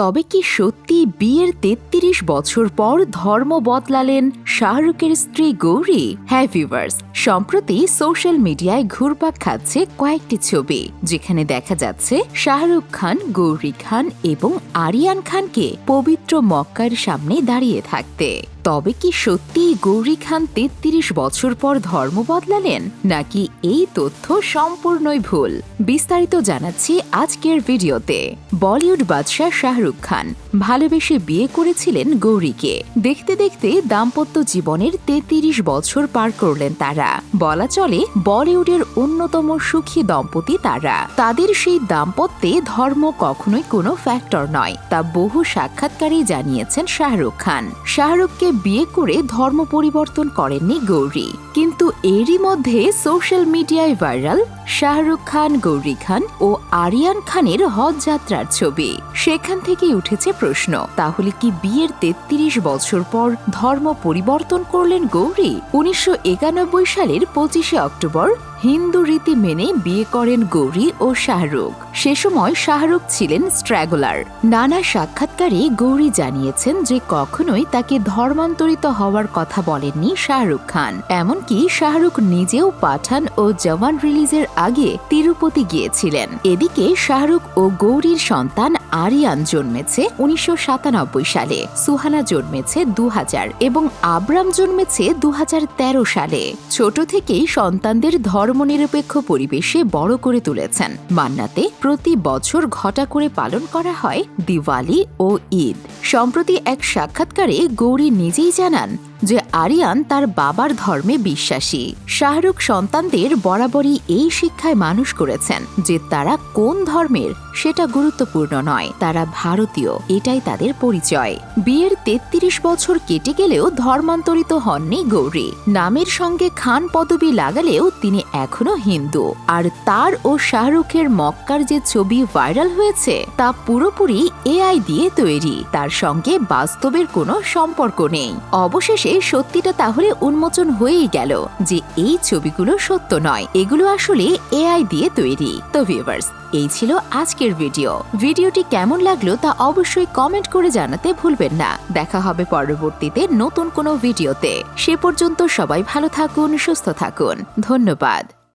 তবে কি সত্যি বিয়ের তেত্রিশ বছর পর ধর্ম বদলালেন শাহরুখের স্ত্রী গৌরী? হ্যাঁ ভিউয়ার্স সম্প্রতি সোশ্যাল মিডিয়ায় ঘুরপাক খাচ্ছে কয়েকটি ছবি, যেখানে দেখা যাচ্ছে শাহরুখ খান, গৌরী খান এবং আরিয়ান খানকে পবিত্র মক্কার সামনে দাঁড়িয়ে থাকতে। তবে কি সত্যি গৌরী খান তেত্রিশ বছর পর ধর্ম বদলালেন? নাকি এই তথ্য সম্পূর্ণই ভুল? বিস্তারিত জানাচ্ছি আজকের ভিডিওতে। বলিউড বাদশাহ শাহরুখ খান ভালোবেসে বিয়ে করেছিলেন গৌরীকে। দেখতে দেখতে দাম্পত্য জীবনের তেত্রিশ বছর পার করলেন তারা। বলা চলে, বলিউডের অন্যতম সুখী দম্পতি তারা। তাদের সেই দাম্পত্যে ধর্ম কখনোই কোনো ফ্যাক্টর নয়, তা বহু সাক্ষাৎকারেই জানিয়েছেন শাহরুখ খান। শাহরুখকে বিয়ে করে ধর্ম পরিবর্তন করেননি গৌরী। কিন্তু এরই মধ্যে সোশ্যাল মিডিয়ায় ভাইরাল শাহরুখ খান, গৌরী খান ও আরিয়ান খানের হজ যাত্রার ছবি। সেখান থেকেই উঠেছে প্রশ্ন, তাহলে কি বিয়ের তেত্রিশ বছর পর ধর্ম পরিবর্তন করলেন গৌরী? উনিশশো একানব্বই সালের পঁচিশে অক্টোবর, হিন্দু রীতি মেনে বিয়ে করেন গৌরী ও শাহরুখ। সে সময় শাহরুখ ছিলেন স্ট্র্যাগলার নানা সাক্ষাৎকারে গৌরী জানিয়েছেন যে কখনোই তাকে ধর্মান্তরিত হওয়ার কথা বলেননি শাহরুখ খান। এমনকি শাহরুখ নিজেও পাঠান ও জওয়ান রিলিজের আগে তিরুপতি গিয়েছিলেন? এদিকে শাহরুখ ও গৌরীর সন্তান আরিয়ান জন্মেছে উনিশশো সাতানব্বই সালে, সুহানা জন্মেছে দু হাজার এবং আব্রাম জন্মেছে দু হাজার তেরো সালে। ছোট থেকেই সন্তানদের ধর্মনিরপেক্ষ পরিবেশে বড় করে তুলেছেন। মান্নাতে প্রতি বছর ঘটা করে পালন করা হয় দিওয়ালি ও ঈদ। সম্প্রতি এক সাক্ষাৎকারে গৌরী নিজেই জানান যে আরিয়ান তার বাবার ধর্মে বিশ্বাসী। শাহরুখ সন্তানদের বরাবরই এই শিক্ষায় মানুষ করেছেন যে তারা কোন ধর্মের সেটা গুরুত্বপূর্ণ নয়। তারা ভারতীয়, এটাই তাদের পরিচয়। বিয়ের তেত্রিশ বছর কেটে গেলেও ধর্মান্তরিত হননি গৌরী। নামের সঙ্গে খান পদবি লাগালেও তিনি এখনও হিন্দু। আর তার ও শাহরুখের মক্কার যে ছবি ভাইরাল হয়েছে, তা পুরোপুরি এআই দিয়ে তৈরি। তার সঙ্গে বাস্তবের কোনো সম্পর্ক নেই। অবশেষে সত্যিটা তাহলে উন্মোচন হয়েই গেল যে এই ছবিগুলো সত্য নয়। এগুলো আসলে এআই দিয়ে তৈরি। তো ভিউয়ার্স এই ছিল আজকের ভিডিও ভিডিওটি কেমন লাগল তা অবশ্যই কমেন্ট করে জানাতে ভুলবেন না। দেখা হবে পরবর্তীতে নতুন কোনো ভিডিওতে সে পর্যন্ত সবাই ভালো থাকুন, সুস্থ থাকুন। ধন্যবাদ।